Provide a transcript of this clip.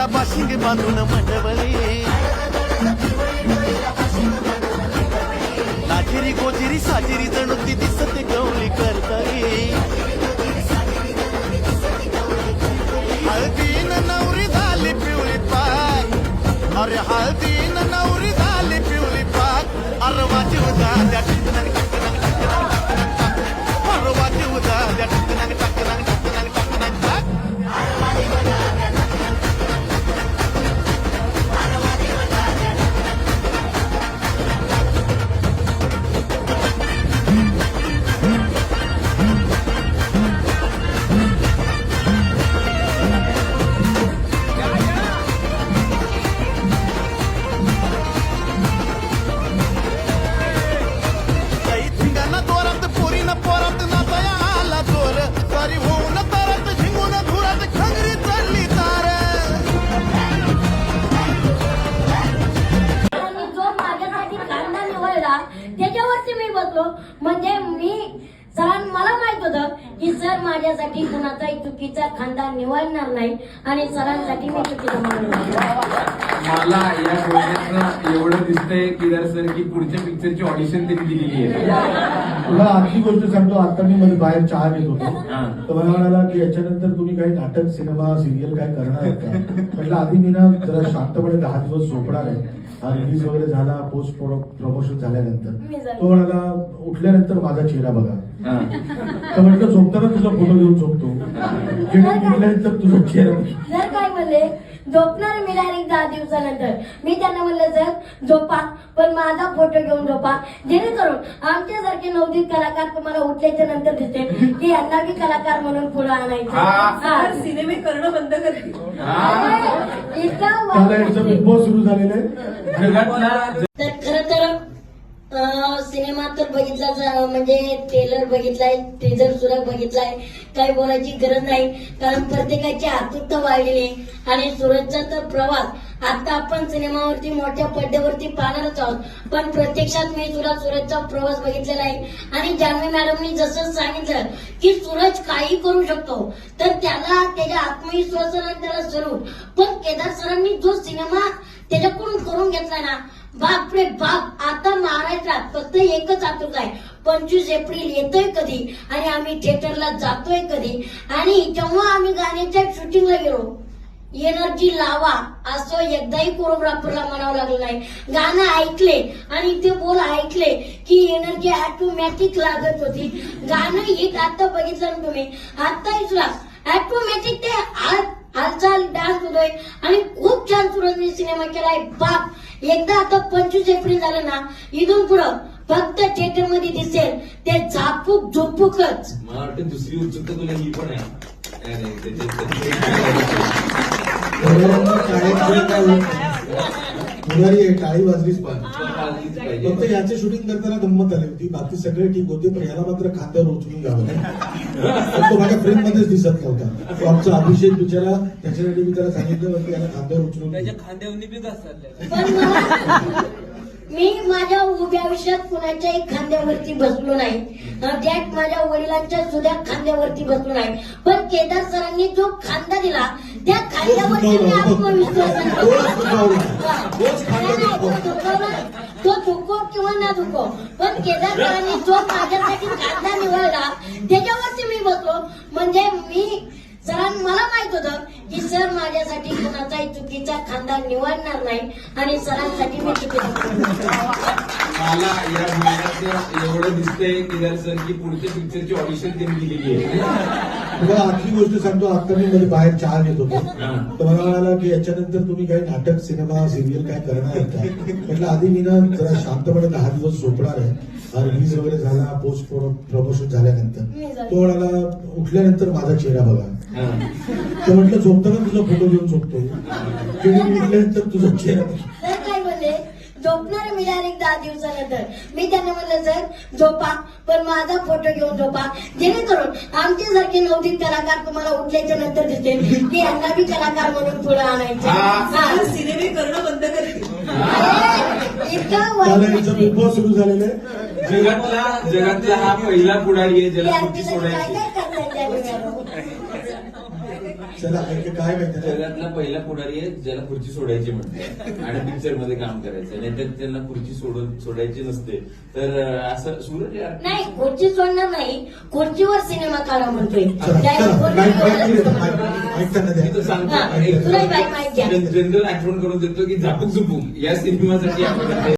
दिवाळीला पाशिंग बांधून मंडवळे लाजिरी गोजिरी साजिरी जणू ती दिसते गवली करता हळदीन नवरी झाली पिवळी पाय. अरे हळदी बसलो म्हणजे मी सर मला माहीत होतं की सर माझ्यासाठी कुणाचाही चुकीचा खांदा निवडणार नाही आणि सरांसाठी मी चुकीचा मला या गोष्टीतनं एवढं दिसतंय केदार सर की पुढच्या पिक्चरची ऑडिशन त्यांनी दिलेली आहे. तुला आणखी गोष्ट सांगतो आता मी मध्ये बाहेर चहा घेत होतो. हा. तर मला म्हणाला की याच्यानंतर तुम्ही काही नाटक सिनेमा सिरियल काय करणार का? म्हटलं आधी मी ना जरा शांतपणे दहा दिवस झोपणार आहे. रिलीज वगैरे झाला पोस्ट प्रमोशन झाल्यानंतर. तो म्हणाला उठल्यानंतर माझा चेहरा बघा. हा. तर म्हटलं झोपताना तुझा फोटो घेऊन झोपतो. उठल्यानंतर तुझा चेहरा झोपणार मी डायरेक्ट दहा दिवसानंतर. मी त्यांना म्हणलं सर झोपा पण माझा फोटो घेऊन झोपा. जेणेकरून आमच्यासारखे नवदीत कलाकार तुम्हाला उठल्याच्या नंतर दिसते की यांना बी कलाकार म्हणून पुढे आणायचं. सिनेमे करणं बंद करतील इतकं सुरू झालेलं आहे. सिनेमा तर बघितलाच म्हणजे ट्रेलर बघितलाय टीजर सुद्धा बघितलाय. काही बोलायची गरज नाही कारण प्रत्येकाची आतुरता वाढलेली आणि सुरतचा तर प्रवास आता आपण सिनेमावरती मोठ्या पड्ड्यावरती पाहणारच आहोत. पण प्रत्यक्षात मी सुद्धा सुरतचा प्रवास बघितलेला आहे. आणि जान्हवी मॅडमनी जसं सांगितलं की सूरज काही करू शकतो तर त्याला त्याच्या आत्मविश्वासाला त्याला जरूर. पण केदार सरांनी जो सिनेमा त्याच्याकडून करून घेतला ना बापरे बाप आता महाराष्ट्रात फक्त एकच आतुक आहे. पंचवीस एप्रिल येतोय कधी? आणि आम्ही थिएटरला जातोय कधी? आणि जेव्हा आम्ही गाण्याच्या शूटिंगला गेलो एनर्जी लावा असं एकदाही कोरिओग्राफरला म्हणावं लागलं नाही. गाणं ऐकले आणि ते बोल ऐकले की एनर्जी ऑटोमॅटिक लागत होती. गाणं हिट आता बघितलं ना तुम्ही? आता सुद्धा ऑटोमॅटिक ते हालचाल डान्स होतोय. आणि खूप छान सुरजनी सिनेमा केलाय. बाप एकदा आता पंचवीस एप्रिल झालं ना इथून पुढं फक्त थिएटरमध्ये दिसेल ते झापूक झोपूकच. मला वाटतं दुसरी उत्सुकता तुला ही पण आहे. नाही, नाही, त्याच्यात- मुलांना मुलारी आहे टाळी वाजलीच पाहिजे. फक्त याचे शूटिंग करताना गंमत आली होती. बाकी सगळे ठीक होते पण याला मात्र खांद्यावर उचलून घ्यावं तो माझ्या फ्रेम मध्येच दिसत नव्हता. तो आमचा अभिषेक बिचारा त्याच्यासाठी मी त्याला सांगितलं होतं की याला खांद्यावर उचलून मी माझ्या उभ्या आयुष्यात कुणाच्याही खांद्यावरती बसलो नाही. त्यात माझ्या वडिलांच्या सुद्धा खांद्यावरती बसलो नाही. पण केदार सरांनी जो खांदा दिला त्या खांदा नाही, नाही, तो दुखो किंवा ना दुखो पण केदार सरांनी जो माझ्यासाठी खांदा निवडला त्याच्यावरती मी बसलो. म्हणजे मी सरां मला माहीत होतं की सर माझ्यासाठी कुणाचाही चुकीचा खांदा निवडणार नाही आणि सरांसाठी मी चुकीचा मला या गोष्टीतनं एवढं दिसतंय केदार सर की पुढच्या पिक्चरची ऑडिशन त्यांनी दिलेली आहे. तुला आणखी गोष्ट सांगतो आता मी मध्ये बाहेर चहा घेत होतो. तर मला म्हणाला की याच्यानंतर तुम्ही काही नाटक सिनेमा सिरियल काय करणार का म्हटलं आधी मी ना जरा शांतपणे दहा दिवस झोपणार आहे. रिलीज वगैरे झाला पोस्ट प्रमोशन झाल्यानंतर. तो म्हणाला उठल्यानंतर माझा चेहरा बघा. हा. तर म्हटलं झोपताना तुझा फोटो घेऊन झोपतो उठल्यानंतर तुझा चेहरा बघा तर काय म्हणले झोपणार मी डायरेक्ट दहा दिवसानंतर. मी त्यांना म्हणलं सर झोपा. पण माझा फोटो घेऊन झोपा. जेणेकरून आमच्यासारखे नवदीत कलाकार तुम्हाला उठल्याच्या नंतर दिसते की यांना बी कलाकार म्हणून पुढे आणायचे. सिनेमे करणं बंद करतील इतकं सुरू झालेलं जगातला जगातला हा पहिला पुढारी आहे ज्याला या काय काय माहिती जगातला पहिला पुढारी आहे ज्याला खुर्ची सोडायची म्हणते. आणि पिक्चरमध्ये काम करायचं नाही तर त्यांना खुर्ची सोडून सोडायची नसते. तर असं सूरज यार नाही खुर्ची सोडणार नाही. खुर्चीवर सिनेमा काढा म्हणतोय. मी तर सांगतो. जनरल आठवण करून देतो की झापूक झुपूक या सिनेमासाठी आपण